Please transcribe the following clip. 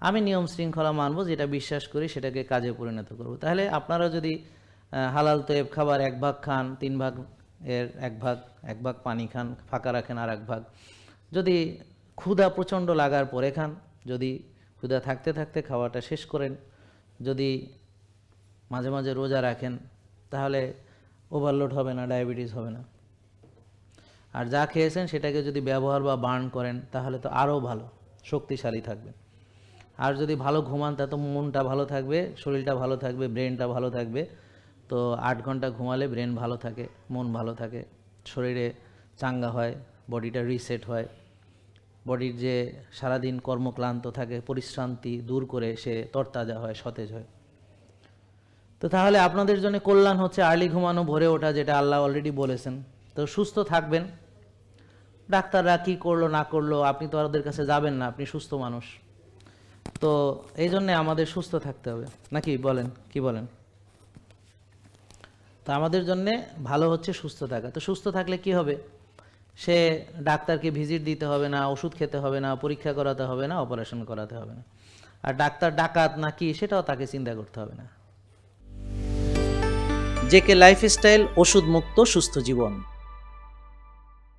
আমি নিয়ম শৃঙ্খলা মানবো, যেটা বিশ্বাস করি সেটাকে কাজে পরিণত করব। তাহলে আপনারা যদি হালাল তোয়েব খাবার এক ভাগ খান, তিন ভাগ এর এক ভাগ এক ভাগ পানি খান, ফাঁকা রাখেন আর এক ভাগ। যদি ক্ষুধা প্রচণ্ড লাগার পরে খান, যদি ক্ষুধা থাকতে থাকতে খাওয়াটা শেষ করেন, যদি মাঝে মাঝে রোজা রাখেন, তাহলে ওভারলোড হবে না ডায়াবেটিস হবে না। আর যা খেয়েছেন সেটাকে যদি ব্যবহার বা বার্ন করেন, তাহলে তো আরও ভালো, শক্তিশালী থাকবে আর যদি ভালো ঘুমান, তা তো মনটা ভালো থাকবে, শরীরটা ভালো থাকবে ব্রেনটা ভালো থাকবে। তো আট ঘণ্টা ঘুমালে ব্রেন ভালো থাকে, মন ভালো থাকে, শরীরে চাঙ্গা হয়, বডিটা রিসেট হয়। বডির যে সারাদিন কর্মক্লান্ত থাকে, পরিশ্রান্তি দূর করে সে তরতাজা হয়, সতেজ হয়। তো তাহলে আপনাদের জন্য কল্যাণ হচ্ছে আর্লি ঘুমানো, ভরে ওঠা, যেটা আল্লাহ অলরেডি বলেছেন। তো সুস্থ থাকবেন। ডাক্তাররা কী করল, না করল, আপনি তো ওদের কাছে যাবেন না, আপনি সুস্থ মানুষ। তো এই জন্যে আমাদের সুস্থ থাকতে হবে। নাকি বলেন, কি বলেন? তো আমাদের জন্যে ভালো হচ্ছে সুস্থ থাকা। তো সুস্থ থাকলে কি হবে? সে ডাক্তারকে ভিজিট দিতে হবে না, ওষুধ খেতে হবে না, পরীক্ষা করাতে হবে না অপারেশন করাতে হবে না। আর ডাক্তার ডাকাত না কি, সেটাও তাকে চিন্তা করতে হবে না। জেকে লাইফস্টাইল ওষুধ মুক্ত সুস্থ জীবন।